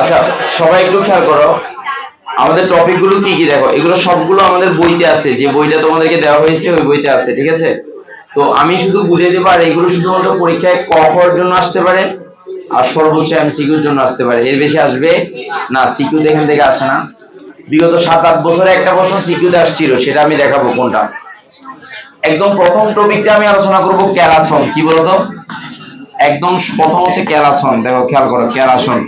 আচ্ছা সবাই একটু খেয়াল করো। আমাদের কি কি দেখো? এগুলো সবগুলো আমাদের বইতে আছে। যে বইটা তোমাদেরকে দেওয়া হয়েছে, ওই বইতে আছে, ঠিক আছে? তো আমি শুধু বুঝে আর এগুলো শুধুমাত্র পরীক্ষায় ক জন্য আসতে পারে, আর সর্বোচ্চ এমসিকিউর জন্য আসতে পারে। এর বেশি আসবে না সিকিউ এখান থেকে আসে না। বিগত সাত আট বছরে একটা প্রশ্ন সিকিউতে আসছিল, সেটা আমি দেখাবো কোনটা। একদম প্রথম টপিকটা আমি আলোচনা করব ক্যালাসন কি বলতো? একদম প্রথম হচ্ছে ক্যালাসন দেখো খেয়াল করো ক্যালাসন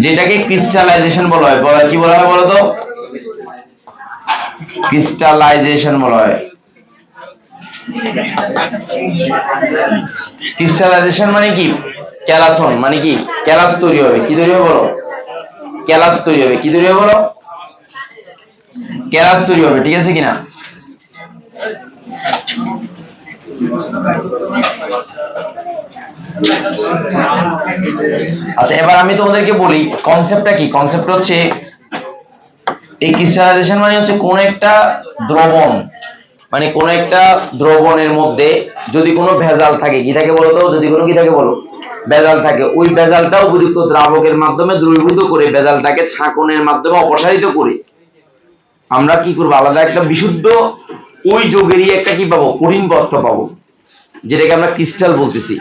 যেটাকে ক্রিস্টালাইজেশন বলা হয়। বলা কি বলা হয় বলো তো ক্রিস্টালাইজেশন বলা হয়। ক্রিস্টালাইজেশন মানে কি? ক্যালাসন মানে কি? ক্যালাস তৈরি হবে। কি তৈরি হবে বলো? ক্যালাস তৈরি হবে। কি তৈরি হবে বলো? ক্যালাস তৈরি হবে, ঠিক আছে কিনা? আচ্ছা এবার আমি তোমাদেরকে বলি কনসেপ্টটা কি? কনসেপ্ট হচ্ছে, এই ক্রিস্টালাইজেশন মানে হচ্ছে কোন একটা দ্রবণ মানে কোন একটা দ্রবণের মধ্যে যদি কোনো ভেজাল থাকে, কি থাকে বলো তো? যদি কোনো কি থাকে বলো? ভেজাল থাকে। ওই ভেজালটা উপযুক্ত দ্রাবকের মাধ্যমে দ্রবীভূত করে ভেজালটাকে ছাঁকনের মাধ্যমে অপসারিত করে। আমরা কি করব? আলাদা একটা বিশুদ্ধ ওই যোগেরই একটা কি পাবো? কঠিন পদার্থ পাবো। যেটাকে আমরা ক্রিস্টাল বলতেছি।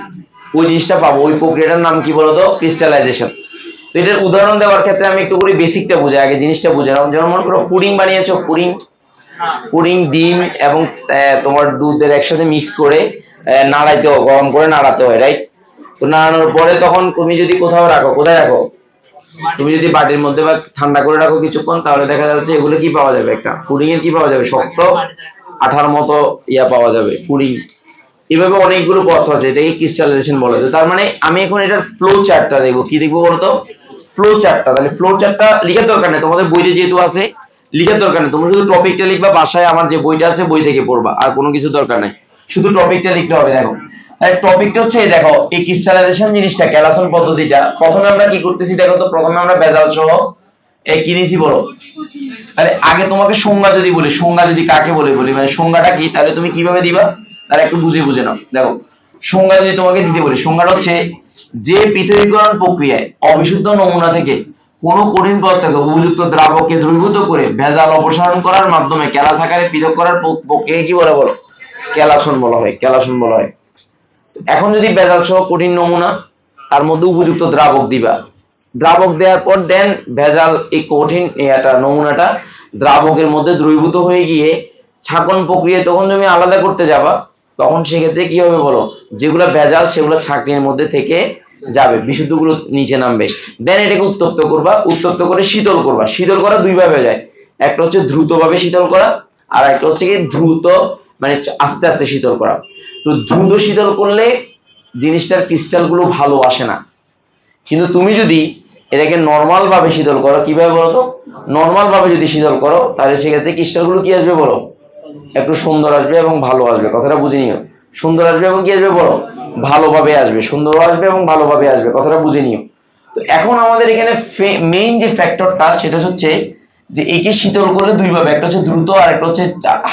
ওই জিনিসটা পাবো। ওই প্রক্রিয়াটার নাম কি বলতো? ক্রিস্টালাইজেশন তো এটার উদাহরণ দেওয়ার ক্ষেত্রে আমি একটু করে বেসিকটা বুঝাই, আগে জিনিসটা বুঝে নাও যেমন মনে করো, পুডিং বানিয়েছো, পুডিং। পুডিং, ডিম এবং তোমার দুধের একসাথে মিক্স করে নাড়াইতে হয় গরম করে নাড়াতে হয় রাইট তো নাড়ানোর পরে তখন তুমি যদি কোথাও রাখো, কোথায় রাখো? তুমি যদি বাটির মধ্যে বা ঠান্ডা করে রাখো কিছুক্ষণ, তাহলে দেখা যাচ্ছে এগুলো কি পাওয়া যাবে একটা? পুডিং এর কি পাওয়া যাবে? শক্ত আঠার মতো ইয়া পাওয়া যাবে পুডিং এভাবে অনেকগুলো পথ আছে, এটাকে ক্রিস্টালাইজেশন বলা। যায় তার মানে আমি এখন এটার ফ্লো চার্টটা দেখব। কি দেখব বলতো? ফ্লো চার্টটা তাহলে ফ্লো চার্টটা লিখার দরকার নেই। তোমাদের বইতে যেহেতু আছে, লিখার দরকার নেই। তোমরা শুধু টপিকটা লিখবা, বাসায় আমার যে বইটা আছে, বই থেকে পড়বা। আর কোনো কিছু দরকার নেই। শুধু টপিকটা লিখতে হবে, দেখো। টপিকটা হচ্ছে, এই দেখো, এই ক্রিস্টালাইজেশন জিনিসটা, ক্যালাসন পদ্ধতিটা। প্রথমে আমরা কি করতেছি, দেখো তো, প্রথমে আমরা বেজাল সহ, এই কি নিয়েছি বলো? তাহলে আগে তোমাকে সংজ্ঞা যদি বলি, সংজ্ঞা যদি কাকে বলে বলি মানে সংজ্ঞাটা কি? তাহলে তুমি কীভাবে দিবা? তাহলে একটু বুঝে বুঝে নাও। দেখো, সংজ্ঞা যদি তোমাকে দিতে বলি, সংজ্ঞাটা হচ্ছে যে পৃথকীকরণ প্রক্রিয়ায় অবিশুদ্ধ নমুনা থেকে কোনো কঠিন পদার্থকে উপযুক্ত দ্রাবকে দ্রবীভূত করে ভেজাল অপসারণ করার মাধ্যমে ক্যালাস আকারে পৃথক করার প্রক- প্রক্রিয়াকে কি বলা বলো? ক্যালাসন বলা হয়, ক্যালাসন বলা হয়। এখন যদি ভেজাল সহ কঠিন নমুনা, তার মধ্যে উপযুক্ত দ্রাবক দিবা দ্রাবক দেওয়ার পর দেন ভেজাল এই কঠিন এটা নমুনাটা দ্রাবকের মধ্যে দ্রবীভূত হয়ে গিয়ে ছাকন প্রক্রিয়া তখন তুমি আলাদা করতে যাবা, তখন সেক্ষেত্রে কি হবে বলো? যেগুলো ভেজাল সেগুলো ছাকনির মধ্যে থেকে যাবে, বিশুদ্ধগুলো নিচে নামবে। দেন এটাকে উত্তপ্ত করবা, উত্তপ্ত করে শীতল করবা। শীতল করা দুই ভাবে যায়। একটা হচ্ছে দ্রুতভাবে শীতল করা, আর একটা হচ্ছে কি দ্রুত মানে আস্তে আস্তে শীতল করা। তো দ্রুত শীতল করলে জিনিসটার ক্রিস্টালগুলো ভালো আসে না। কিন্তু তুমি যদি এটাকে নর্মাল ভাবে শীতল করো, কীভাবে বলো তো? নর্মাল ভাবে যদি শীতল করো, তাহলে সেক্ষেত্রে ক্রিস্টালগুলো কি আসবে বলো? একটু সুন্দর আসবে এবং ভালো আসবে, কথাটা বুঝে নিও। সুন্দর আসবে এবং কি আসবে বলো? ভালোভাবে আসবে, সুন্দর আসবে এবং ভালোভাবে আসবে, কথাটা বুঝে নিও। তো এখন আমাদের এখানে মেইন যে ফ্যাক্টরটা সেটা হচ্ছে যে একে শীতল করলে দুই ভাবে, একটা হচ্ছে দ্রুত আর একটা হচ্ছে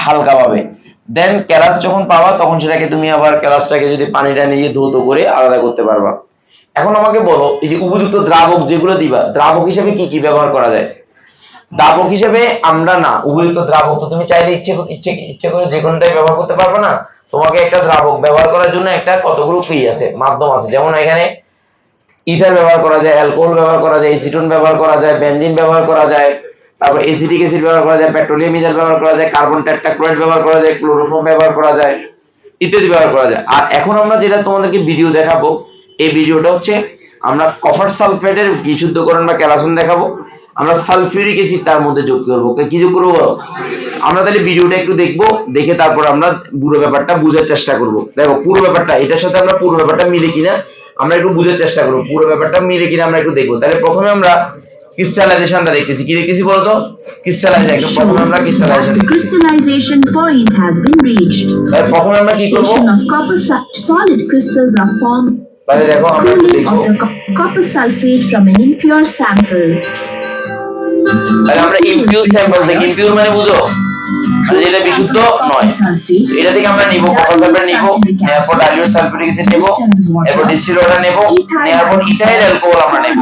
হালকা ভাবে দেন ক্যালাস যখন পাবা, তখন সেটাকে তুমি আবার ক্যালাসটাকে যদি পানিটা নিয়ে ধৌত করে আলাদা করতে পারবা। এখন আমাকে বলো এই যে উপযুক্ত দ্রাবক যেগুলো দিবা দ্রাবক হিসেবে কি কি ব্যবহার করা যায় দ্রাবক হিসেবে আমরা না উপযুক্ত দ্রাবক তো তুমি চাইলে ইচ্ছে ইচ্ছে ইচ্ছে করে যে কোনটাই ব্যবহার করতে পারবে না তোমাকে একটা দ্রাবক ব্যবহার করার জন্য একটা কতগুলো কি আছে মাধ্যম আছে যেমন এখানে ইথার ব্যবহার করা যায় অ্যালকোহল ব্যবহার করা যায় এসিটন ব্যবহার করা যায় বেনজিন ব্যবহার করা যায় তারপর এসিটিক অ্যাসিড ব্যবহার করা যায় পেট্রোলিয়াম ইথার ব্যবহার করা যায় কার্বন টেট্রাক্লোরাইড ব্যবহার করা যায় ক্লোরোফর্ম ব্যবহার করা যায় ইত্যাদি ব্যবহার করা যায় আর এখন আমরা যেটা তোমাদেরকে ভিডিও দেখাবো এই ভিডিওটা হচ্ছে আমরা কপার সালফেটের বিশুদ্ধকরণ বা ক্যালাসন দেখাবো। আমরা সালফিউরিক অ্যাসিড তার মধ্যে যোগ করব। কি যোগ করব? আমরা তাহলে ভিডিওটা একটু দেখব দেখে তারপর আমরা পুরো ব্যাপারটা বোঝার চেষ্টা করব। দেখো পুরো ব্যাপারটা এটার সাথে আমরা পুরো ব্যাপারটা মিলে কিনা আমরা একটু বোঝার চেষ্টা করব। পুরো ব্যাপারটা মিলে কিনা আমরা একটু দেখব। তাহলে প্রথমে আমরা ক্রিস্টালাইজেশনটা দেখতেছি। কি দেখতেছি বলতো ক্রিস্টালাইজেশন প্রথমে আমরা crystallization crystallization point has been reached. তাহলে প্রথমে আমরা কি করব? Copper su- solid crystals are formed. তাহলে দেখো আমরা একটু Cooling দেখবো of the co- copper sulfate from an impure sample. তাহলে আমরা ইমপিউর স্যাম্পল দেখি ইমপিউর মানে বুঝো মানে যেটা বিশুদ্ধ নয়। তো এটা থেকে আমরা নিব কপার সালফেট নিব নেওয়ার পর ডাইলিউট সালফিউরিক অ্যাসিড নেব এরপর ডিস্টিল ওয়াটার নেব নেওয়ার পর ইথাইল অ্যালকোহল আমরা নেব।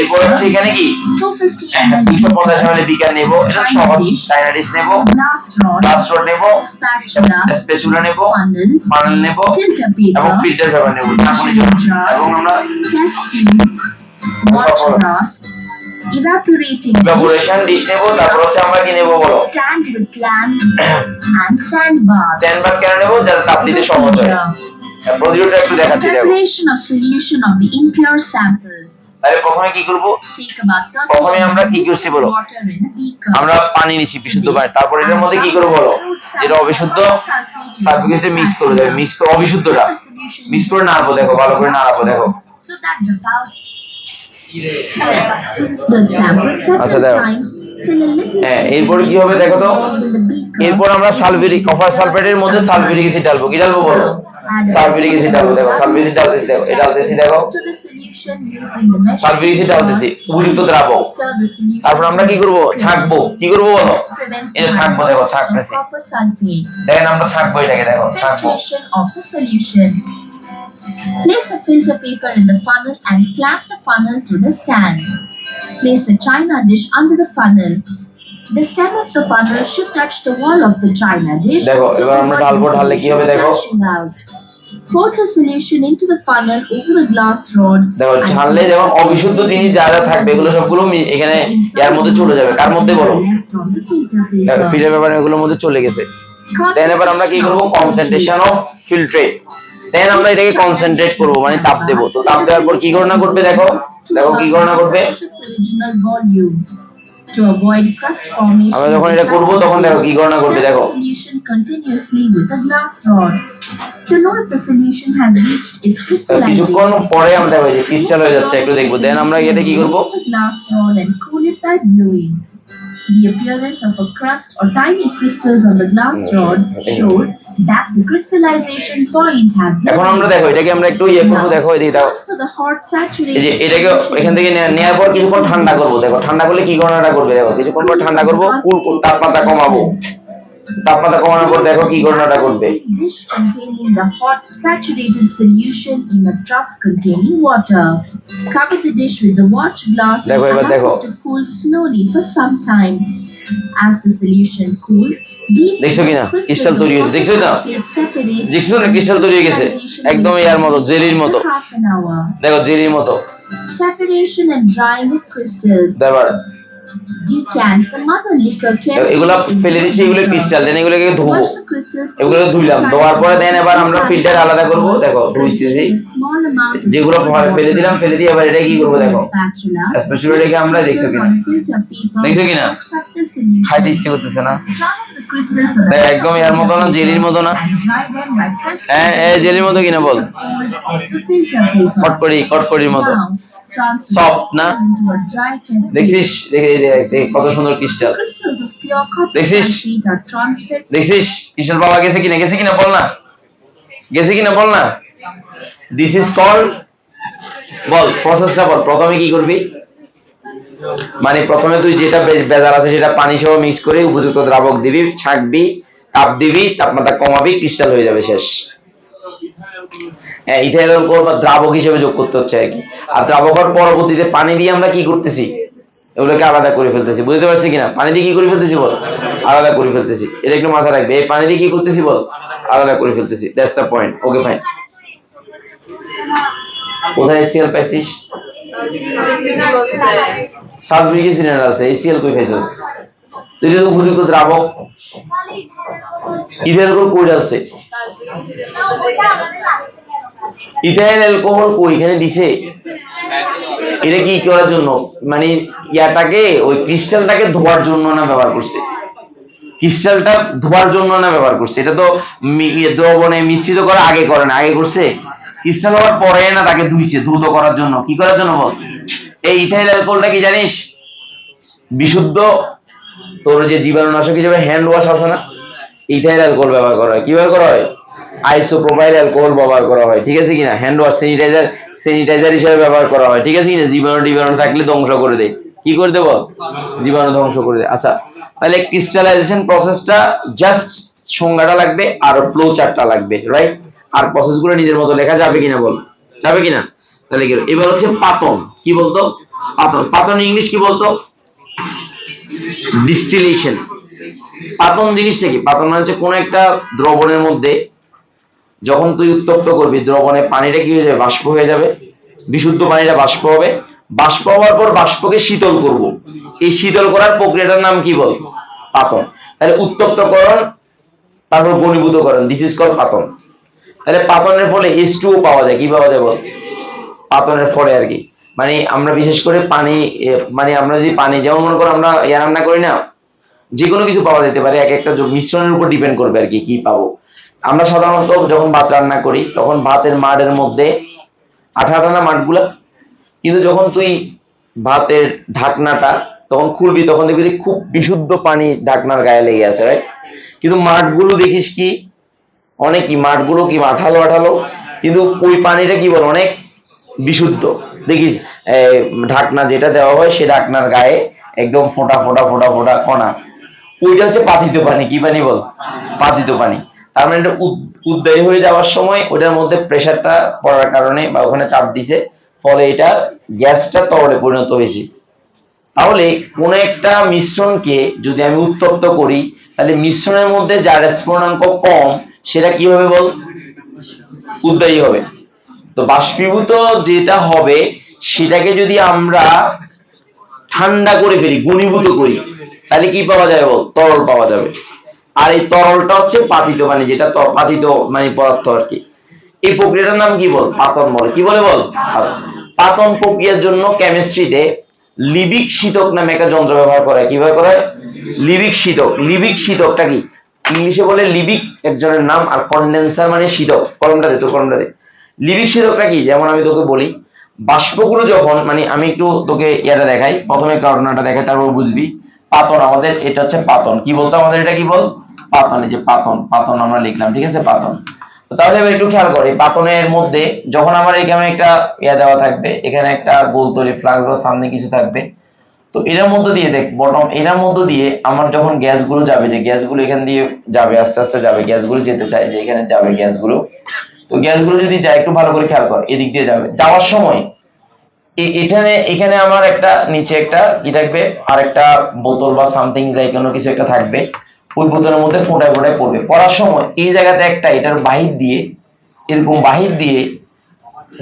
এরপর হচ্ছে এখানে কি? 250 দুশো ml বিকার নেব এটা সহজ চাইনাডিস নেব গ্লাস রড নেব স্পেচুলা নেব ফানেল নেব এবং ফিল্টার পেপার নেব এবং আমরা tube, watch glass, evaporating evaporation dish, নেব তারপর হচ্ছে আমরা কি নেব বলো? Stand with lamp, and sandbar. স্ট্যান্ডবার কেন নেব? যাতে তাপ দিতে সহজ হয়। Procedure. প্রসিডিউরটা একটু দেখাচ্ছি দেখো। Preparation of solution of the impure sample. তাহলে প্রথমে কি করব? Take about 30 প্রথমে আমরা কি করছি বলো? আমরা পানি নিছি বিশুদ্ধ পানি। তারপর এটার মধ্যে কি করব বলো? যেটা অবিশুদ্ধ সালফিক মিক্স করে দেবে মিক্স অবিশুদ্ধটা। মিক্স করে নাড়বো দেখো ভালো করে নাড়াবো দেখো। So that the হ্যাঁ, এরপর কি হবে দেখো তো? এরপর আমরা সালফিউরিক কপার সালফেটের মধ্যে সালফিউরিক অ্যাসিড ডালবো কি ডালবো বলো? সালফিউরিক অ্যাসিড ডালবো দেখো সালফিউরিক অ্যাসিড ডালতেছি দেখো এটা ডালতেছি দেখো। সালফিউরিক অ্যাসিড ডালতেছি. উপযুক্ত দ্রাবক। তারপর আমরা কি করব? ছাঁকবো। কি করব বলো? এই ছাঁকবো দেখো ছাঁকতেছি। দেখেন আমরা ছাঁকবো এটাকে দেখো ছাঁকবো। Of the. Place filter paper in the funnel and clamp the funnel to the stand. Place a china dish under the funnel. The stem of the funnel should touch the wall of the china dish দেখো, এবার আমরা ঢালবো, ঢাললে কি হবে দেখো? Pour the solution into the funnel over the glass rod. দেখো ছাড়লে যেমন অবিশুদ্ধ জিনিস যা যা থাকবে এগুলো সবগুলো এখানে ইয়ার মধ্যে চলে যাবে কার মধ্যে বলো the দেখো. ফিল্টার পেপার এগুলোর মধ্যে চলে গেছে দেন এবার আমরা কি করব কনসেন্ট্রেশন অফ ফিল্ট্রেট দেন আমরা এটাকে কনসেন্ট্রেট করব মানে তাপ দেব। তো তাপ দেওয়ার পর কি গণনা করবে দেখো? দেখো কি গণনা করবে? আমরা যখন এটা করব, তখন দেখো কি গণনা করবে, দেখো। কিছুক্ষণ পরে আমরা দেখো যে হয়ে যাচ্ছে, একটু দেখব। দেন আমরা এটা কি করব? The appearance of a crust or tiny crystals on the glass rod shows that the crystallization point has been এখন আমরা দেখো এটাকে আমরা একটু ইয়ে করব দেখো এদিকে দেখো Transfer the hot এই saturated যে এটাকে এখান থেকে নেয়ার পর কিছুক্ষণ ঠান্ডা করব দেখো ঠান্ডা করলে কি গণনাটা করবে দেখো কিছুক্ষণ পর ঠান্ডা করব কুল তাপমাত্রা কমাবো তাপমাত্রা কমানোর পর দেখো কি গণনাটা করবে Dish containing the hot saturated solution in a trough containing water. Cover the dish with the watch glass দেখো, এবার দেখো। to cool slowly for some time. As the solution cools, deep দেখছ কিনা? ক্রিস্টাল তৈরি হয়েছে, দেখছ না? দেখছ না? ক্রিস্টাল তৈরি হয়ে গেছে। একদম will মতো, জেলির মতো। দেখো জেলির মতো Separation and drying of crystals. এগুলা ফেলে দিচ্ছি এগুলো ক্রিস্টাল দেন এগুলোকে ধুবো এগুলো ধুইলাম. ধোয়ার পরে দেন এবার আমরা ফিল্টার আলাদা করব দেখো ধুইছি যেগুলো. ফেলে দিলাম ফেলে দিয়ে এবার এটা কি করব দেখো রেখে আমরা দেখছ কিনা? দেখছ কিনা? খাইতে ইচ্ছে করতেছে না একদম এর মতো না, জেলির মতো না? হ্যাঁ, জেলির মতো কিনা বল? কটকরি কটকরির মতো The না? crystals into a dry test tube. দেখছিস দেখে এই দেখ, দেখ কত সুন্দর ক্রিস্টাল কিশোর বাবা গেছে কিনা? গেছে কিনা বল না। গেছে কিনা বল না? দিস ইজ কল বল প্রসেসটা বল। প্রথমে কি করবি? মানে প্রথমে তুই যেটা বেজার আছে সেটা পানি সহ মিক্স করে উপযুক্ত দ্রাবক দিবি ছাকবি তাপ দিবি তাপমাত্রা কমাবি ক্রিস্টাল হয়ে যাবে শেষ। হ্যাঁ ইথাইল অ্যালকোহল বা দ্রাবক হিসেবে যোগ করতে হচ্ছে আর কি। আর দ্রাবকের পরবর্তীতে পানি দিয়ে আমরা কি করতেছি? এগুলোকে আলাদা করে ফেলতেছি। বুঝতে পারছি কিনা? পানি দিয়ে কি করে ফেলতেছি বল? আলাদা করে ফেলতেছি। এটা একটু মাথায় রাখবে। এই পানি দিয়ে কি করতেছি বল? আলাদা করে ফেলতেছি। That's the point okay fine কোথায় এসিএল পাইছিস? সালফিউরিক অ্যাসিড আছে। এসিএল কই পাইছিস? তুই যদি উপযুক্ত দ্রাবক। ইথাইল অ্যালকোহল কই ডালছে ইথাইল অ্যালকোহল কই এখানে দিছে? এটা কি করার জন্য? মানে ইয়াটাকে, ওই ক্রিস্টালটাকে ধোয়ার জন্য না ব্যবহার করছে? ক্রিস্টালটা ধোয়ার জন্য না ব্যবহার করছে? এটা তো ইয়ে দ্রবণে মিশ্রিত করা আগে করে না, আগে করছে? ক্রিস্টাল হওয়ার পরে না তাকে ধুইছে, ধুত করার জন্য। কি করার জন্য বল? এই ইথাইল অ্যালকোহলটা কি জানিস? বিশুদ্ধ, তোর যে জীবাণুনাশক হিসেবে হ্যান্ড ওয়াশ আছে না? ইথাইল অ্যালকোহল ব্যবহার করা হয়। কি ব্যবহার করা হয়? আইসোপ্রোপাইল অ্যালকোহল ব্যবহার করা হয়, ঠিক আছে কিনা? হ্যান্ড ওয়াশ স্যানিটাইজার স্যানিটাইজার হিসেবে ব্যবহার করা হয়, ঠিক আছে কিনা? জীবাণু টিবাণু থাকলে ধ্বংস করে দেয়। কি করে দেবো? জীবাণু ধ্বংস করে দেয়। আচ্ছা তাহলে ক্রিস্টালাইজেশন প্রসেসটা জাস্ট সংজ্ঞাটা লাগবে আর ফ্লো চার্টটা লাগবে রাইট আর প্রসেসগুলো নিজের মতো লেখা যাবে কিনা বল? যাবে কিনা? তাহলে কি? এবার হচ্ছে পাতন। কি বলতো? পাতন। পাতন ইংলিশ কি বলতো? ডিস্টিলেশন পাতন জিনিসটা কি? পাতন মানে হচ্ছে কোন একটা দ্রবণের মধ্যে যখন তুই উত্তপ্ত করবি, দ্রবণে পানিটা কি হয়ে যাবে? বাষ্প হয়ে যাবে। বিশুদ্ধ পানিটা বাষ্প হবে। বাষ্প হওয়ার পর বাষ্পকে শীতল করব। এই শীতল করার প্রক্রিয়াটার নাম কি বল? পাতন। তাহলে উত্তপ্তকরণ, তারপর ঘনীভূতকরণ। দিস ইজ কল পাতন। তাহলে পাতনের ফলে এইচ পাওয়া যায়। কি পাওয়া যায় বল? পাতনের ফলে আর কি। মানে আমরা বিশেষ করে পানি মানে আমরা যদি পানি, যেমন মনে করো আমরা ইয়া রান্না করি না যে কোনো কিছু পাওয়া যেতে পারে। এক একটা মিশ্রণের উপর ডিপেন্ড করবে আর কি কি পাবো। আমরা সাধারণত যখন ভাত রান্না করি, তখন ভাতের মাড়ের মধ্যে আঠা আঠা না মাঠগুলা কিন্তু যখন তুই ভাতের ঢাকনাটা তখন খুলবি, তখন দেখবি খুব বিশুদ্ধ পানি ঢাকনার গায়ে লেগে আছে রাইট কিন্তু মাঠগুলো দেখিস কি? অনেক কি মাঠগুলো কি আঠালো আঠালো? কিন্তু ওই পানিটা কি বল? অনেক বিশুদ্ধ। দেখিস ঢাকনা যেটা দেওয়া হয় সে ঢাকনার গায়ে একদম ফোঁটা ফোঁটা ফোঁটা ফোঁটা কণা। ওইটা হচ্ছে পাতিত পানি, কি পানি বল? পাতিত পানি। তার মানে এটা হয়ে যাওয়ার সময় ওটার মধ্যে প্রেসারটা পড়ার কারণে বা ওখানে চাপ দিছে, ফলে এটা গ্যাসটা তরলে পরিণত হয়েছে। তাহলে কোন একটা মিশ্রণকে যদি আমি উত্তপ্ত করি, তাহলে মিশ্রণের মধ্যে যার স্ফুটনাঙ্ক কম, সেটা কি হবে বল? উদ্দায়ী হবে। তো বাষ্পীভূত যেটা হবে, সেটাকে যদি আমরা ঠান্ডা করে ফেলি গুণীভূত করি, তাহলে কি পাওয়া যাবে বল? তরল পাওয়া যাবে। আর এই তরলটা হচ্ছে পাতিত মানে যেটা পাতিত মানে পদার্থ আর কি। এই প্রক্রিয়াটার নাম কি বল? পাতন বলে। কি বলে বল? পাতন। প্রক্রিয়ার জন্য কেমিস্ট্রিতে লিবিক শীতক নামে একটা যন্ত্র ব্যবহার করা হয়। কীভাবে করা লিবিক শীতক। লিবিক শীতকটা কি? ইংলিশে বলে লিবিক, একজনের নাম, আর কন্ডেন্সার মানে শীতক। কলমটা দে তোর, কলমটা দে। লিবিক শীতকটা কি? যেমন আমি তোকে বলি, বাষ্পগুলো যখন মানে আমি একটু তোকে ইয়াটা দেখাই, প্রথমে কারণটা দেখাই, তারপর বুঝবি। পাতন আমাদের, এটা হচ্ছে পাতন। কি বলতো আমাদের এটা কি বল? পাতন, এই যে পাতন পাতন আমরা লিখলাম, ঠিক আছে? পাতন। তাহলে এবার একটু খেয়াল করি, পাতনের মধ্যে যখন আমার এখানে একটা ইয়া দেওয়া থাকবে, এখানে একটা গোল তৈরি ফ্লাক্স বা সামনে কিছু থাকবে, তো এটার মধ্যে দিয়ে দেখ বটম এটার মধ্যে দিয়ে আমার যখন গ্যাসগুলো যাবে, যে গ্যাসগুলো এখান দিয়ে যাবে, আস্তে আস্তে যাবে, গ্যাসগুলো যেতে চায়, যে এখানে যাবে গ্যাসগুলো, তো গ্যাসগুলো যদি যায়, একটু ভালো করে খেয়াল কর, এদিক দিয়ে যাবে। যাওয়ার সময় এখানে এখানে আমার একটা, নিচে একটা কি থাকবে আর একটা বোতল বা সামথিং যাই কোনো কিছু একটা থাকবে। বোতলের মধ্যে ফোটায় ফোটায় পড়বে। পড়ার সময় এই জায়গাতে একটা, এটার বাহির দিয়ে, এরকম বাহির দিয়ে,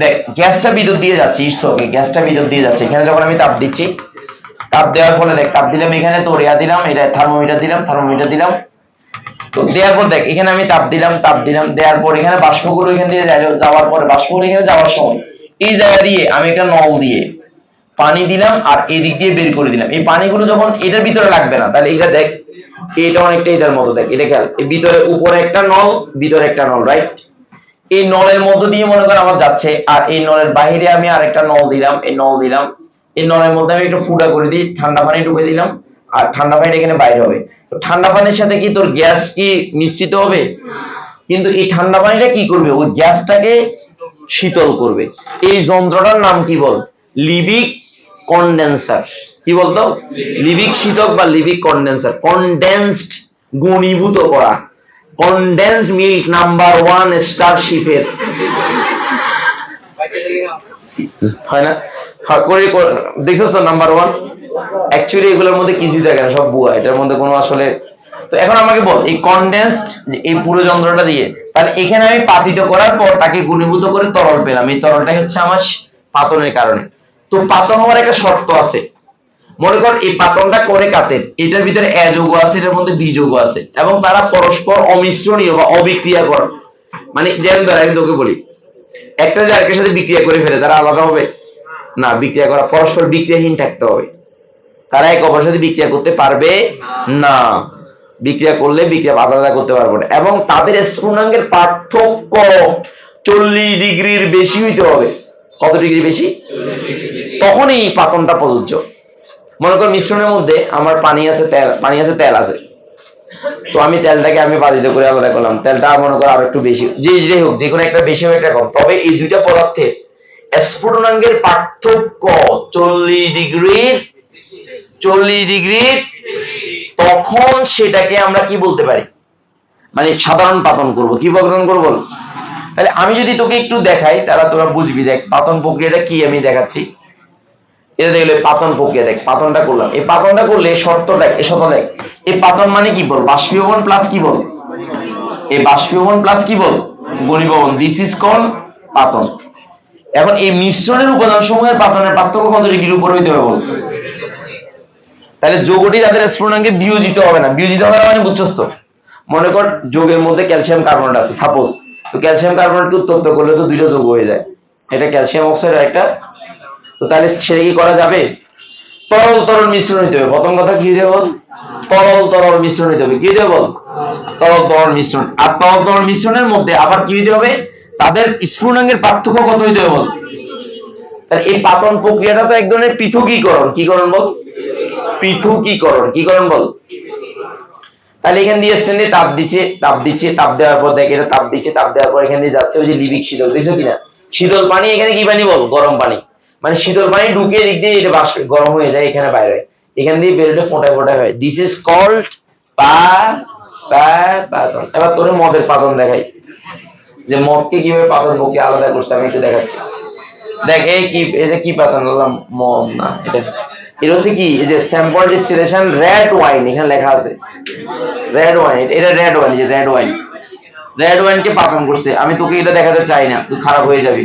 দেখ, গ্যাসটা ভিতর দিয়ে যাচ্ছে ঈশ্বরকে গ্যাসটা ভিতর দিয়ে যাচ্ছে। এখানে যখন আমি তাপ দিচ্ছি, তাপ দেওয়ার ফলে দেখ, তাপ দিলাম এখানে, তো রেয়া দিলাম, এটা থার্মোমিটার দিলাম থার্মোমিটার দিলাম। তো দেওয়ার পর দেখ, এখানে আমি তাপ দিলাম তাপ দিলাম, দেওয়ার পর এখানে বাষ্পগুলো এখান দিয়ে যাওয়ার পরে বাষ্পগুলো এখানে যাওয়ার সময়, এই জায়গা দিয়ে আমি একটা নল দিয়ে পানি দিলাম আর এদিক দিয়ে বের করে দিলাম। এই পানিগুলো যখন এটার ভিতরে লাগবে না, তাহলে এটা দেখ এটা অনেকটা এটার মতো, দেখ, এটা খেয়াল। ভিতরে উপরে একটা নল, ভিতরে একটা নল রাইট এই নলের মধ্য দিয়ে মনে কর আমার যাচ্ছে, আর এই নলের বাইরে আমি আরেকটা নল দিলাম, এই নল দিলাম। এই নলের মধ্যে আমি একটু ফুটা করে দিই, ঠান্ডা পানি ঢুকে দিলাম, আর ঠান্ডা পানিটা এখানে বাইরে হবে। তো ঠান্ডা পানির সাথে কি তোর গ্যাস কি নিশ্চিত হবে? কিন্তু এই ঠান্ডা পানিটা কি করবে? ওই গ্যাসটাকে শীতল করবে। এই যন্ত্রটার নাম কি বল? লিবিক কন্ডেন্সার। কি বলতো? লিবিক শীতক বা লিবিক কন্ডেন্সার কন্ডেন্সড ঘনীভূত করা। কন্ডেন্সড মিল্ক নাম্বার ওয়ান স্টারশিপের হয় না? করে দেখছিস তো নাম্বার ওয়ান অ্যাকচুয়ালি এগুলোর মধ্যে কিছুই থাকে না সব বুয়া। এটার মধ্যে কোনো আসলে তো এখন আমাকে বল, এই কন্ডেন্সড এই পুরো যন্ত্রটা দিয়ে, তাহলে এখানে আমি পাতিত করার পর তাকে ঘনীভূত করে তরল পেলাম। এই তরলটা হচ্ছে আমার পাতনের কারণে। তো পাতন হওয়ার একটা শর্ত আছে। মনে কর এই পাতনটা করে কাতের এটার ভিতরে এ যৌগ আছে এটার মধ্যে বি যৌগ আছে এবং তারা পরস্পর অমিশ্রণীয় বা অবিক্রিয়া কর মানে যেমন ধর আমি তোকে বলি একটা আরেকটার সাথে বিক্রিয়া করে ফেলে তারা আলাদা হবে? না বিক্রিয়া করা পরস্পর বিক্রিয়াহীন থাকতে হবে। তারা এক অপরের সাথে বিক্রিয়া করতে পারবে না। বিক্রিয়া করলে বিক্রিয়া আলাদা করতে পারবে না। এবং তাদের স্ফুটনাঙ্গের পার্থক্য চল্লিশ ডিগ্রির বেশি হইতে হবে। কত ডিগ্রি বেশি? তখনই এই পাতনটা প্রযোজ্য। মনে কর মিশ্রণের মধ্যে আমার পানি আছে, তেল, পানি আছে, তেল আছে। তো আমি তেলটাকে আমি বাধিত করে আলাদা করলাম। তেলটা মনে করো আরও একটু বেশি, যে যে হোক, যে কোনো একটা বেশি হোক, একটা কম। তবে এই দুইটা পদার্থের স্ফুটনাঙ্গের পার্থক্য চল্লিশ ডিগ্রির চল্লিশ ডিগ্রি, তখন সেটাকে আমরা কি বলতে পারি? মানে সাধারণ পাতন করব। কি পাতন করব? তাহলে আমি যদি তোকে একটু দেখাই, তাহলে তোরা বুঝবি দেখ, পাতন প্রক্রিয়াটা কি আমি দেখাচ্ছি। এটা দেখলে পাতন প্রক্রিয়া, দেখ, পাতনটা করলাম। এই পাতনটা করলে শর্ত দেখ এ শর্ত দেখ। এই পাতন মানে কি বল? বাষ্পীভবন প্লাস কি বল? এই বাষ্পীভবন প্লাস কি বল? ঘনীভবন। দিস ইজ কল পাতন। এখন এই মিশ্রণের উপাদান সমূহের পাতনের পার্থক্য কত ডিগ্রির উপর হইতে হবে তাহলে যোগটি তাদের স্ফুটনাঙ্কে বিয়োজিত হবে না। বিয়োজিত হবে না মানে বুঝছস তো? মনে কর যোগের মধ্যে ক্যালসিয়াম কার্বনেট আছে সাপোজ তো ক্যালসিয়াম কার্বনেটকে উত্তপ্ত করলে তো দুইটা যোগ হয়ে যায়। এটা ক্যালসিয়াম অক্সাইড আর একটা তো তাহলে সেটা কি করা যাবে? তরল তরল মিশ্রণ হইতে হবে। প্রথম কথা কি বল? তরল তরল মিশ্রণ হইতে হবে। কি বল? তরল তরল মিশ্রণ। আর তরল তরল মিশ্রণের মধ্যে আবার কি হইতে হবে? তাদের স্ফুটনাঙ্গের পার্থক্য কত হইতে হবে বল? তাহলে এই পাতন প্রক্রিয়াটা তো এক ধরনের পৃথকীকরণ। কি করণ বল? পৃথকীকরণ। কি করণ বল? তাহলে এখান দিয়ে স্ট্যান্ডে তাপ দিচ্ছে তাপ দিচ্ছে, তাপ দেওয়ার পর দেখ, এটা তাপ দিচ্ছে, তাপ দেওয়ার পর এখান দিয়ে যাচ্ছে ওই যে লিবিক শীতল বুঝছ কিনা? শীতল পানি, এখানে কি পানি বল? গরম পানি। মানে শীতল পানি ঢুকে দিক দিয়ে এটা বাষ্প গরম হয়ে যায় এখানে বাইরে। এখান দিয়ে বেরোলে ফোটায় ফোটায় হয়। দিস ইজ কল্ড পা পাতন। এবার তোর মদের পাতন দেখাই। যে মদকে কীভাবে পাতন পক্ষে আলাদা করছে আমি একটু দেখাচ্ছি। দেখ, এই কি যে কি পাতন মদ, না, এটা এটা হচ্ছে কি? এই যে স্যাম্পল ডিস্টিলেশন রেড ওয়াইন এখানে লেখা আছে। রেড ওয়াইন এটা রেড ওয়াইন যে রেড ওয়াইন রেড ওয়াইন কে পাতন করছে। আমি তোকে এটা দেখাতে চাই না, তুই খারাপ হয়ে যাবি।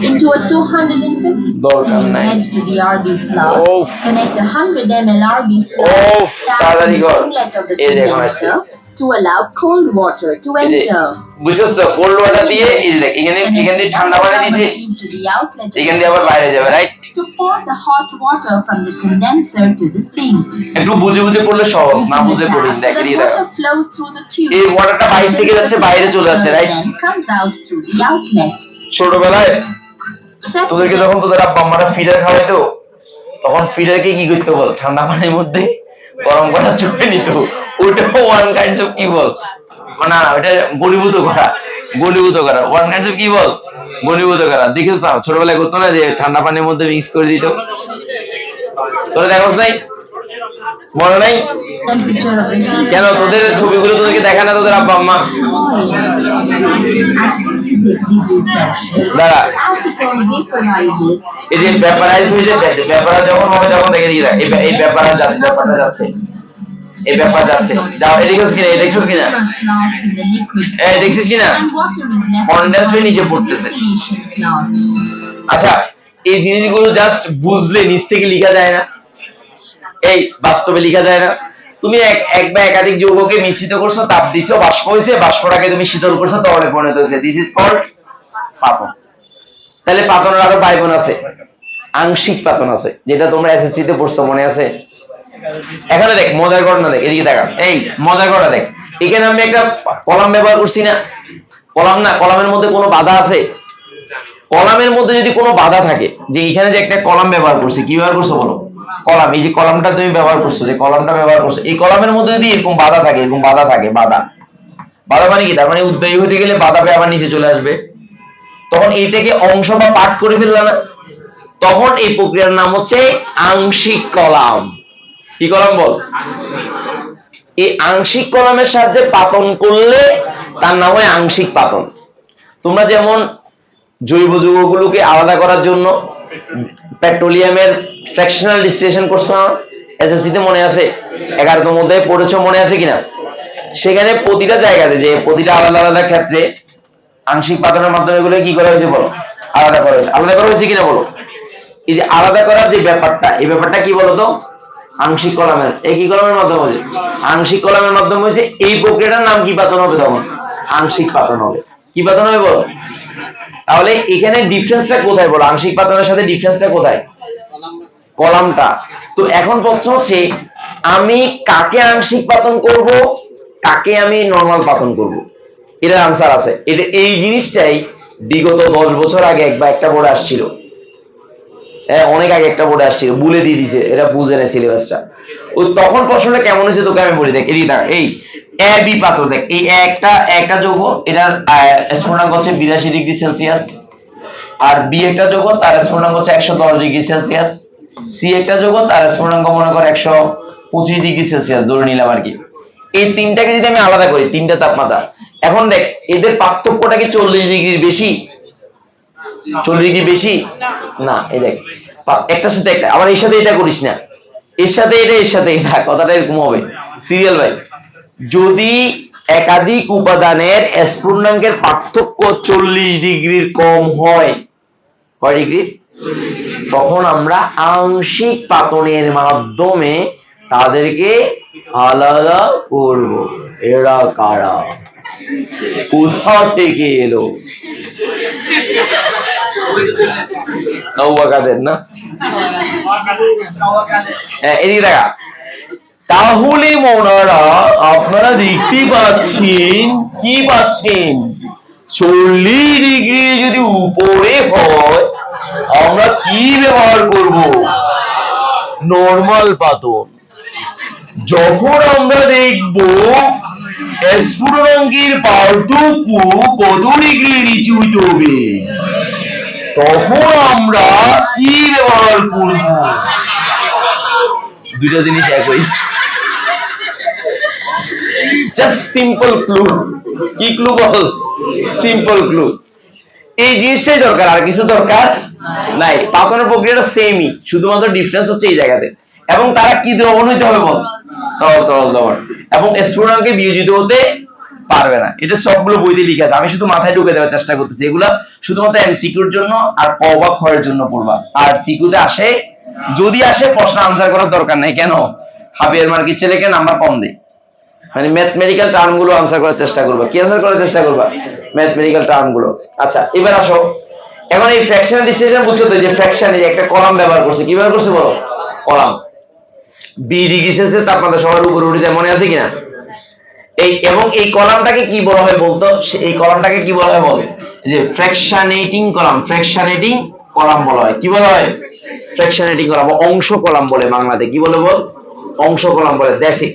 into a 250 দরকার নাই। to the RB flask. Connect 100 ml RB এই condenser to allow cold water to enter. বুঝছস তো কোল্ড ওয়াটার দিয়ে এই দেখ এখানে এখান দিয়ে ঠান্ডা পানি of এখান দিয়ে আবার বাইরে যাবে right to pour the hot water from the condenser to the sink. একটু বুঝে বুঝে পড়লে সহজ না বুঝলে কঠিন দেখ that দেখ flows through the tube. এই ওয়াটারটা বাইরে থেকে যাচ্ছে বাইরে চলে যাচ্ছে right comes out through the outlet. ছোটবেলায় তোদেরকে যখন তোদের আব্বা আম্মারা ফিডার খাওয়াইতো তখন ফিডারকে কি করতে বল? ঠান্ডা পানির মধ্যে গরম করা চুপে নিত। ওইটা ওয়ান কাইন্ডস অফ কি বল? না না ওইটা গলিভূত করা গলিভূত করা। ওয়ান কাইন্ডস অফ কি বল? গলিভূত করা। দেখিস না ছোটবেলায় করতো না যে ঠান্ডা পানির মধ্যে মিক্স করে দিত? তোরা দেখোস নাই? মনে নাই? কেন তোদের ছবিগুলো তোদেরকে দেখা না তোদের আব্বা আম্মা? at 56 degrees Celsius. দাঁড়া। এই যে ব্যাপারাইজ হয়ে ব্যাপারা হবে দেখে এই ব্যাপারা যাচ্ছে, ব্যাপারটা যাচ্ছে। এই ব্যাপার যাচ্ছে। যাও কিনা দেখছিস কিনা? এই দেখছিস কিনা? নিচে পড়তেছে। আচ্ছা এই জিনিসগুলো জাস্ট বুঝলে নিচ থেকে লেখা যায় না। এই বাস্তবে লেখা যায় না। তুমি এক বা একাধিক যৌগকে মিশ্রিত করছ, তাপ দিছো, বাষ্প হয়েছে, বাষ্পটাকে তুমি শীতল করছ, তরলে পরিণত হয়েছে। দিস ইজ কল্ড পাতন। তাহলে পাতনের আরও বাইবন আছে। আংশিক পাতন আছে, যেটা তোমরা এসএসসি তে পড়ছো, মনে আছে? এখানে দেখ, মজার ঘটনা দেখ, এদিকে দেখা। এই, মজার ঘটনা দেখ। এখানে আমি একটা কলাম ব্যবহার করছি না। কলাম না, কলামের মধ্যে কোনো বাধা আছে? কলামের মধ্যে যদি কোনো বাধা থাকে, যে এখানে যে একটা কলাম ব্যবহার করছি, কি ব্যবহার করছ বলো? কলাম, এই যে কলামটা তুমি ব্যবহার করছ, যে কলামটা ব্যবহার করছ, এই কলামের মধ্যে যদি এরকম বাধা থাকে, এরকম বাধা থাকে, বাধা বাধা মানে কি? তার মানে উদ্যয়ী হতে গেলে বাধা পেয়ে আবার নিচে চলে আসবে। তখন এইটাকে অংশ বা পাঠ করে ফেললাম তখন এই প্রক্রিয়ার নাম হচ্ছে আংশিক কলাম। কি কলাম বল? এই আংশিক কলামের সাহায্যে পাতন করলে তার নাম হয় আংশিক পাতন। তোমরা যেমন জৈব যৌগগুলোকে আলাদা করার জন্য পেট্রোলিয়ামের ফ্র্যাকশনাল ডিস্টিলেশন করছ না? এসএসসি তে মনে আছে? এগারোতম মধ্যে পড়েছো, মনে আছে কিনা? সেখানে প্রতিটা জায়গাতে যে প্রতিটা আলাদা আলাদা ক্ষেত্রে আংশিক পাতনের মাধ্যমে এগুলো কি করা হয়েছে বলো? আলাদা করা হয়েছে। আলাদা করা হয়েছে কিনা বলো? এই যে আলাদা করার যে ব্যাপারটা, এই ব্যাপারটা কি বলতো আংশিক কলামের। এই কি কলামের মাধ্যমে হয়েছে? আংশিক কলামের মাধ্যমে হয়েছে এই প্রক্রিয়াটার নাম কি পাতন হবে তখন? আংশিক পাতন হবে। কি পাতন হবে বলো? তাহলে এখানে ডিফারেন্সটা কোথায় বলো? আংশিক পাতনের সাথে ডিফারেন্সটা কোথায়? কলামটা। তো এখন প্রশ্ন হচ্ছে, আমি কাকে আংশিক পাতন করব? কাকে আমি নর্মাল পাতন করব? এটার আনসার আছে। এটা এই জিনিসটাই বিগত দশ বছর আগে একবার একটা বোর্ডে আসছিল। হ্যাঁ অনেক আগে একটা বোর্ডে আসছিল। বলে দিয়ে দিছে। এটা বুঝে নেয় সিলেবাসটা ও তখন প্রশ্নটা কেমন হয়েছে তোকে আমি বলি, দেখ, এদিকে দেখ এই এ বি পাত্র দেখ, এই একটা একটা যৌগ, এটার স্ফুটনাঙ্ক হচ্ছে বিরাশি ডিগ্রি সেলসিয়াস, আর বি একটা যৌগ, তার স্ফুটনাঙ্ক হচ্ছে একশো দশ ডিগ্রি সেলসিয়াস, সি একটা যৌগ, তার স্ফুটনাঙ্ক মনে কর একশো পঁচিশ ডিগ্রি সেলসিয়াস, ধরে নিলাম আর কি। এই তিনটাকে যদি আমি আলাদা করি, তিনটা তাপমাত্রা, এখন দেখ, এদের পার্থক্যটা কি চল্লিশ ডিগ্রির বেশি? চল্লিশ ডিগ্রি বেশি? না, এই দেখ একটার সাথে একটা, আবার এর সাথে এটা করিস না। এর সাথে এটা এর সাথে এটা কথাটা এরকম হবে। সিরিয়াল ভাই, যদি একাধিক উপাদানের স্ফুটনাঙ্কের পার্থক্য চল্লিশ ডিগ্রির কম হয়, কয় ডিগ্রি তখন আমরা আংশিক পাতনের মাধ্যমে তাদেরকে আলাদা করব। এরা কারা? কোথা থেকে এলো? হ্যাঁ তাহলে মনারা আপনারা দেখতে পাচ্ছেন, কি পাচ্ছেন? চল্লিশ ডিগ্রি যদি উপরে হয়, আমরা কি ব্যবহার করব? নর্মাল পাতন যখন আমরা দেখব স্ফুটনাঙ্কের পার্থক্য কত ডিগ্রি নিচে হইতে হবে? তখন আমরা কি ব্যবহার করব? দুইটা জিনিস একই জাস্ট সিম্পল ক্লু কি ক্লু বল? সিম্পল ক্লু এই জিনিসটাই দরকার, আর কিছু দরকার নাই। পাতনের প্রক্রিয়াটা সেমই শুধুমাত্র ডিফারেন্স হচ্ছে এই জায়গাতে। এবং তারা কি হইতে হবে বল? তরল তরল দ্রবণ এবং স্ফুটনাঙ্কে বিয়োজিত হতে পারবে না। এটা সবগুলো বইতে লিখে আছে। আমি শুধু মাথায় ঢুকে দেওয়ার চেষ্টা করতেছি। এগুলো শুধুমাত্র এমসিকিউর জন্য আর ক বা খ এর জন্য পড়বা। আর সিকিউতে আসে যদি আসে প্রশ্ন আনসার করার দরকার নাই। কেন? হাবিয়ার মার্কের ছেলেকে নাম্বার কম দেয় মানে ম্যাথমেটিক্যাল টার্মগুলো আনসার করার চেষ্টা করবা। কি আনসার করার চেষ্টা করবা? ম্যাথমেটিক্যাল টার্মগুলো। আচ্ছা এবার আসো। এখন এই ফ্র্যাকশনাল ডিসিশন বুঝছ তো যে ফ্র্যাকশন একটা কলাম ব্যবহার করছে। কি ব্যবহার করছে বলো? কলাম। ডিগ্রি সেলসিয়াস তাপমাত্রা উপরে উঠে যায়, মনে আছে কিনা? এই এবং এই কলামটাকে কি বলা হয় বলতো? এই কলামটাকে কি বলা হয় বল? যে ফ্র্যাকশনেটিং কলাম ফ্র্যাকশনেটিং কলাম বলা হয়। কি বলা হয়? ফ্র্যাকশনেটিং কলাম অংশ কলাম বলে বাংলাতে। কি বলে বল? অংশ কলাম বলে।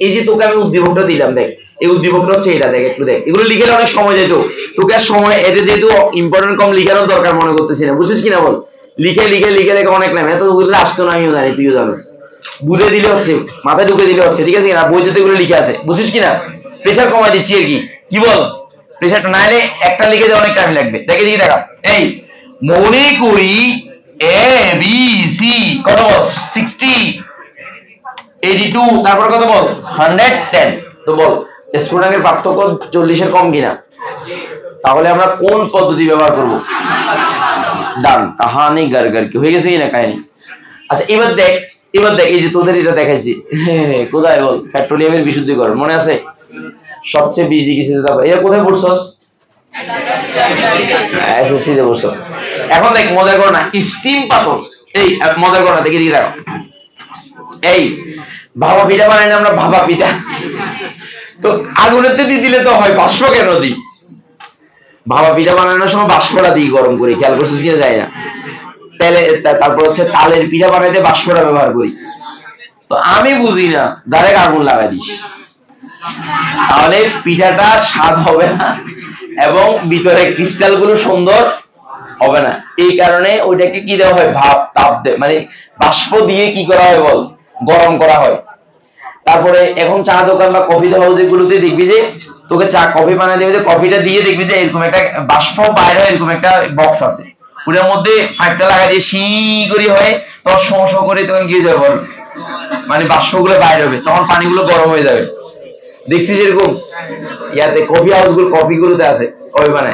এই যে তোকে আমি উদ্দীপকটা দিলাম, দেখ। এই উদ্দীপকটা হচ্ছে এটা, দেখ একটু, দেখ। এগুলো লিখে অনেক সময় যেত। তোকে আর সময় এটা যেহেতু ইম্পর্টেন্ট কম লিখানোর দরকার মনে করতেছি না। বুঝছিস কিনা বল? লিখে লিখে লিখে লিখে অনেক নাম এত আসতো না আমিও জানি, তুইও জানিস। বুঝে দিলে হচ্ছে, মাথায় ঢুকে দিলে হচ্ছে, ঠিক আছে কিনা? বইতে এগুলো লিখে আছে বুঝছিস কিনা? প্রেশার কমাই দিচ্ছি আর কি। কি বল? প্রেশারটা না এলে একটা লিখে দিয়ে অনেক টাইম লাগবে। দেখে দিকে দেখা। এই, মনে করি এ বি সি কত বল? সিক্সটি এইটি টু তারপর কত বল? হান্ড্রেড টেন তো বল স্ফুটনাঙ্কের পার্থক্য চল্লিশের কম কিনা? তাহলে আমরা কোন পদ্ধতি ব্যবহার করব? ডান। কাহানি গার গার কি? হয়ে গেছে কিনা কাহিনী? আচ্ছা এবার দেখ এবার দেখ, এই যে তোদের এটা দেখাইছি। কোথায় বল? পেট্রোলিয়ামের বিশুদ্ধিকরণ, মনে আছে? সবচেয়ে বিশ ডিগ্রি সেলসিয়াস তাপমাত্রা এটা কোথায় পড়ছস? এসএসসি তে পড়ছস। এখন দেখ, মজার করো না স্টিম পাতন এই মজার করো না দেখি দিকে দেখো এই ভাবা পিঠা বানাই না আমরা ভাবা পিঠা। তো আগুনেতে দিয়ে দিলে তো হয়, বাষ্প কেন দিই? ভাবা পিঠা বানানোর সময় বাষ্পটা দিই গরম করে, খেয়াল করছিস কিনা? যায় না। তেলে তারপর হচ্ছে তালের পিঠা বানাইতে বাষ্পটা ব্যবহার করি। তো আমি বুঝি না ডাইরেক্ট আগুন লাগাই দিস। তাহলে পিঠাটা স্বাদ হবে না এবং ভিতরে ক্রিস্টালগুলো সুন্দর হবে না। এই কারণে ওইটাকে কি দেওয়া হয়? ভাপ, তাপ মানে বাষ্প দিয়ে কি করা হয় বল? গরম করা হয়। তারপরে এখন চা দোকান বা কফি হাউস এগুলোতে দেখবি যে, তোকে চা কফি বানাই দেবে যে কফিটা দিয়ে দেখবি যে, এরকম একটা বাষ্প বাইরে এরকম একটা বক্স আছে। ওটার মধ্যে পাইপটা লাগাই দিয়ে শি করে হয়, তখন শো শো করে তখন গিয়ে যাবে বল। মানে বাষ্পগুলো বাইরে হবে, তখন পানিগুলো গরম হয়ে যাবে। দেখছিস এরকম? ইয়াতে কফি হাউসগুলো কফি গুলোতে আছে ওই মানে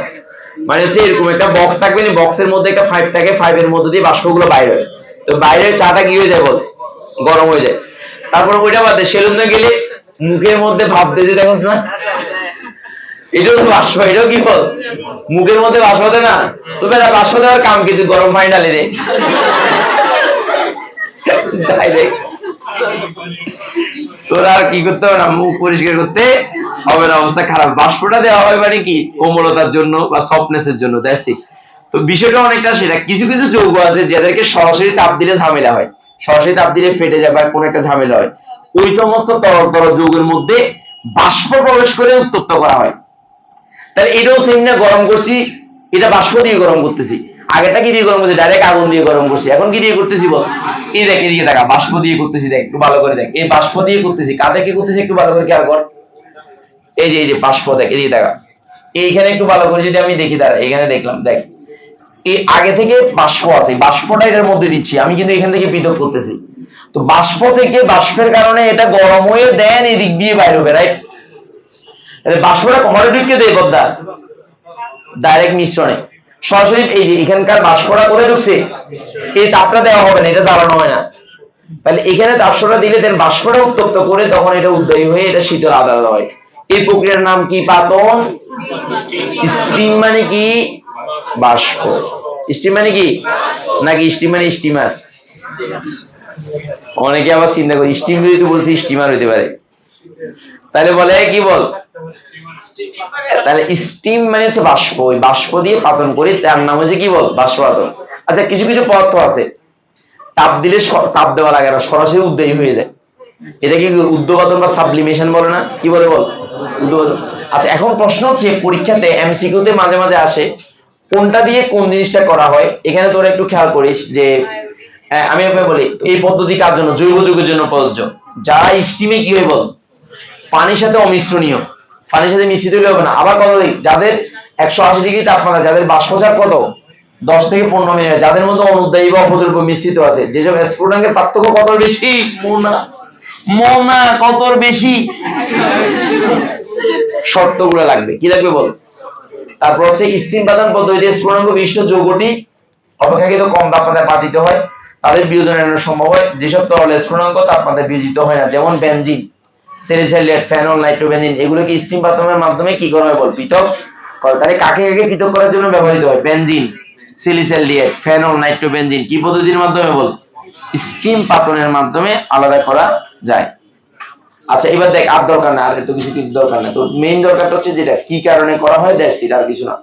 মানে হচ্ছে এরকম একটা বক্স থাকবে না বক্সের মধ্যে একটা ফাইভ থাকে ফাইভের মধ্যে দিয়ে বাষ্পগুলো বাইরে হয়। তো বাইরে চাটা কি হয়ে যায় বল? গরম হয়ে যায়। তারপর ওইটা বাদে সেলুনে গেলে মুখের মধ্যে ভাব দিতে দেখোস না? এটাও তো এটাও কি মুখের মধ্যে না? তো বেটা, বাষ্প দেওয়ার কাম কিছু গরম তোরা কি করতে হবে না, মুখ পরিষ্কার করতে হবে না, অবস্থা খারাপ। বাষ্পটা দেওয়া হয় মানে কি? কোমলতার জন্য বা সফটনেসের জন্য দ্যাটস তো বিষয়টা অনেকটা সেটা। কিছু কিছু যৌগ আছে যাদেরকে সরাসরি তাপ দিলে ঝামেলা হয়। সরাসরি তাপ দিলে ফেটে যায় বা কোনো একটা ঝামেলা হয়। ওই সমস্ত তরল তরল যৌগের মধ্যে বাষ্প প্রবেশ করে উত্তপ্ত করা হয়। তাহলে এটাও সেম না, গরম করছি, এটা বাষ্প দিয়ে গরম করতেছি। আগেটা কি দিয়ে গরম করছি? ডাইরেক্ট আগুন দিয়ে গরম করছি। এখন কি দিয়ে করতেছি বল? এই দেখ, এদিকে দেখা, বাষ্প দিয়ে করতেছি দেখ, একটু ভালো করে দেখ। এই বাষ্প দিয়ে করতেছি কাদেরকে করতেছি একটু ভালো করে খেয়াল কর। এই যে এই যে বাষ্প দেখ, এদিকে দেখা। এইখানে একটু ভালো করে যদি আমি দেখি, দাঁড়া, এখানে দেখলাম, দেখ। এই আগে থেকে বাষ্প আছে, বাষ্পটা এটার মধ্যে দিচ্ছি, আমি কিন্তু এখান থেকে পৃথক করতেছি। তো বাষ্প থেকে বাষ্পের কারণে এটা গরম হয়ে দেন এদিক দিয়ে বাইরে হবে রাইট বাষ্পটা দেয় ডাইরেক্ট মিশ্রণে। সরাসরি এই যে এখানকার বাষ্পটা কোথায় ঢুকছে? এই তাপটা দেওয়া হবে না, এটা জ্বালানো হয় না। তাহলে এখানে তাপসটা দিলে দেন বাষ্পটা উত্তপ্ত করে তখন এটা উদ্দায়ী হয়ে এটা শীতল আলাদা হয়। এই প্রক্রিয়ার নাম কি পাতন? স্টিম মানে কি? বাষ্প। স্টিম মানে কি? নাকি স্টিম মানে স্টিমার? অনেকে আবার চিন্তা করি, স্টিম যদি বলছি স্টিমার হইতে পারে। তাহলে বলে কি বল? তাহলে স্টিম মানে হচ্ছে বাষ্প ওই বাষ্প দিয়ে পাতন করি তার নাম হচ্ছে কি বল? বাষ্প পাতন। আচ্ছা কিছু কিছু পদার্থ আছে তাপ দিলে তাপ দেওয়া লাগে না সরাসরি উদ্দায়ী হয়ে যায়। এটা কি উদ্যোপাতন বা সাবলিমেশন বলে না? কি বলে বল? উদ্যোপাতন আচ্ছা এখন প্রশ্ন হচ্ছে পরীক্ষাতে এমসিকিউতে মাঝে মাঝে আসে কোনটা দিয়ে কোন জিনিসটা করা হয়? এখানে তোরা একটু খেয়াল করিস যে হ্যাঁ, আমি আপনাকে বলি এই পদ্ধতি কার জন্য? জৈব যুগের জন্য প্রযোজ্য। যারা স্টিমে কি হয় বল? পানির সাথে অমিশ্রণীয়। পানির সাথে মিশ্রিত হলে হবে না। আবার কত যাদের একশো আশি ডিগ্রি তাপমাত্রা যাদের বাষ্পচাপ কত? দশ থেকে পনেরো মিনিট। যাদের মধ্যে অনুদ্দায়ী বা অপদ্রব্য মিশ্রিত আছে যেসব স্ফুটনাঙ্কের পার্থক্য কত বেশি? মোনা। মোনা কত বেশি? শর্তগুলো লাগবে। কি লাগবে বল? তারপর হচ্ছে স্টিম বাদান পদ্ধতিতে স্ফুটনাঙ্ক বিশিষ্ট যৌগটি অপেক্ষাকৃত কম তাপমাত্রায় পাতিত হয়। তাদের বিয়োজন সম্ভব হয়। যেসব তরল স্ফুটনাঙ্ক তাপমাত্রায় বিয়োজিত হয় না যেমন বেনজিন সেলিসাইলেট ফেনল নাইট্রোবেনজিন এগুলোকে স্টিম বাথরুমের মাধ্যমে কি করা হয় বল? পৃথক তাহলে কাকে কাকে পৃথক করার জন্য ব্যবহৃত হয়? বেনজিন সিলিসাইলেট ফেনল নাইট্রোবেনজিন কি পদ্ধতির মাধ্যমে বল? স্টিম পাতনের মাধ্যমে আলাদা করা যায়। আচ্ছা এবার দেখ, আর দরকার না, আর এত কিছু কিন্তু দরকার না। তো মেইন দরকারটা হচ্ছে যেটা, কি কারণে করা হয়? দ্যাটস ইট আর কিছু না।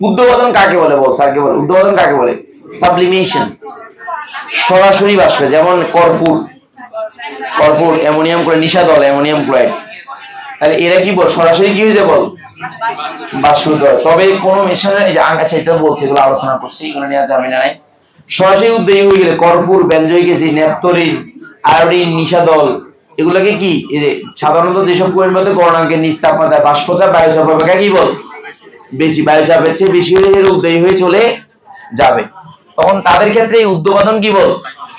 উদ্যোগতন কাকে বলে বল? স্যারকে বল। উদ্যোগতন কাকে বলে? সাবলিমেশন সরাসরি বাষ্পে, যেমন করফুর। কর্পূর, অ্যামোনিয়াম ক্লোরাইড নিশাদল অ্যামোনিয়াম ক্লোরাইড। তাহলে এরা কি বল? সরাসরি কি হয়ে বল? বাষ্পীভূত হয়। তবে কোন মেশিনের এই যে আঙ্কা চাইতে বলছে, এগুলো আলোচনা করছি, এগুলো নিয়ে জামিনা নাই। সরাসরি উদ্যোগী হয়ে গেলে কর্পূর বেঞ্জয়িক অ্যাসিড ন্যাপথলিন আয়োডিন নিশাদল এগুলোকে কি? সাধারণত যেসব কোয়ের মধ্যে করণাঙ্কের নিচ তাপমাত্রা বাষ্পচাপ, বায়ুচাপ অপেক্ষা কি বল? বেশি বায়ুচাপের চেয়ে বেশি হয়ে গেলে উদ্যোগী হয়ে চলে যাবে। তখন তাদের ক্ষেত্রে এই উদ্যোপাতন কি বল?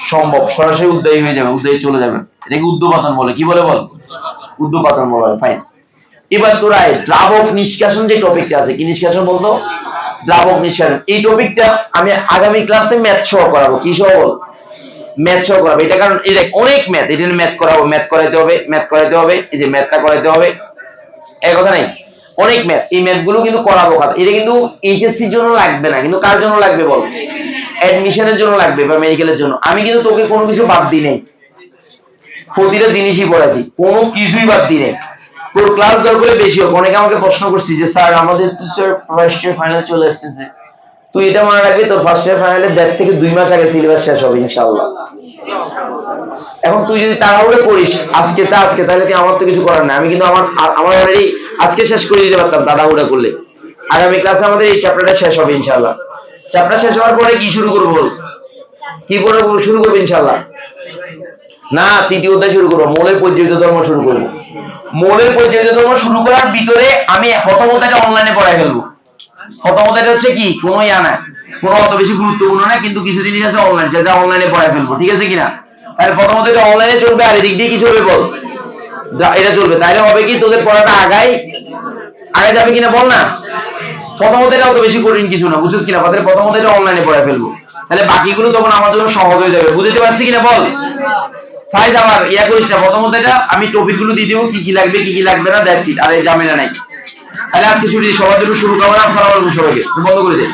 সম্ভব। সরাসরি উদ্যোগী হয়ে যাবে উদ্যোগী চলে যাবে। এটাকে উদ্যোপাতন বলে। কি বলে বল? উদ্যোপাতন বলা হয় ফাইন এবার তোরা এই দ্রাবক নিষ্কাশন যে টপিকটা আছে, কি নিষ্কাশন বলতো? দ্রাবক নিষ্কাশন। এই টপিকটা আমি আগামী ক্লাসে ম্যাথ সহ করাবো। কি সহ বল? ম্যাথ সহ করাবো। এটা কারণ, এই দেখ, অনেক ম্যাথ এটা ম্যাথ করাবো। ম্যাথ করাইতে হবে ম্যাথ করাইতে হবে, এই যে ম্যাথটা করাইতে হবে। এক কথা নাই? অনেক ম্যাথ এই ম্যাথগুলো কিন্তু করাবো এটা কিন্তু এইচএসসির জন্য লাগবে না। কিন্তু কার জন্য লাগবে বল? অ্যাডমিশনের জন্য লাগবে বা মেডিকেলের জন্য। আমি কিন্তু তোকে কোনো কিছু বাদ দিই নাই। প্রতিটা জিনিসই পড়াছি। কোনো কিছুই বাদ দিই নাই। তোর ক্লাস দরকারে বেশি হোক অনেকে আমাকে প্রশ্ন করছি যে, স্যার, আমাদের তো স্যার ফার্স্ট ইয়ার ফাইনাল চলে এসেছে। তুই এটা মনে রাখবি, তোর ফার্স্ট ইয়ার ফাইনালে দেড় থেকে দুই মাস আগে সিলেবাস শেষ হবে, ইনশাআল্লাহ। এখন তুই যদি তাড়াহুড়ো করিস, আজকে তা, আজকে তাহলে কি আমার তো কিছু করার নাই। আমি কিন্তু আমার আমার অলরেডি আজকে শেষ করে দিতে পারতাম তাড়াহুড়ো করলে। আগামী ক্লাসে আমাদের এই চ্যাপ্টারটা শেষ হবে, ইনশাআল্লাহ। চ্যাপ্টার শেষ হওয়ার পরে কি শুরু করব? কি করে শুরু করব ইনশাআল্লাহ? না, তৃতীয় অধ্যায় শুরু করব, মৌলের পরিচয়িত ধর্ম শুরু করব। মৌলের পরিচয়িত ধর্ম শুরু করার ভিতরে আমি প্রথম অধ্যায়টা অনলাইনে পড়াই ফেলব। প্রথম অধ্যায়টা হচ্ছে কি? কোনো ইয়া না কোনো অত বেশি গুরুত্বপূর্ণ না, কিন্তু কিছু জিনিস আছে অনলাইন যেটা অনলাইনে পড়াই ফেলব, ঠিক আছে কিনা? তাহলে প্রথম অধ্যায়টা অনলাইনে চলবে আর এদিক দিয়ে কি চলবে বল। এটা চলবে। তাইলে হবে কি, তোদের পড়াটা আগাই। আগে যাবে কিনা বল না? প্রথম অধ্যায়টা অত বেশি কঠিন কিছু না, বুঝছিস কিনা? তাদের প্রথম অধ্যায়টা অনলাইনে পড়ে ফেলব। তাহলে বাকিগুলো তখন আমার জন্য সহজ হয়ে যাবে। বুঝতে পারছি কিনা বল? সাইজ আমার ইয়া করিস না প্রথমত এটা আমি টপিকগুলো দিয়ে দেবো, কি কি লাগবে, কি কি লাগবে না দেখছি আর এই ঝামেলা নাই। তাহলে আজকে ছুটি সবার জন্য শুরু করব না সারা বন্ধ করে দে।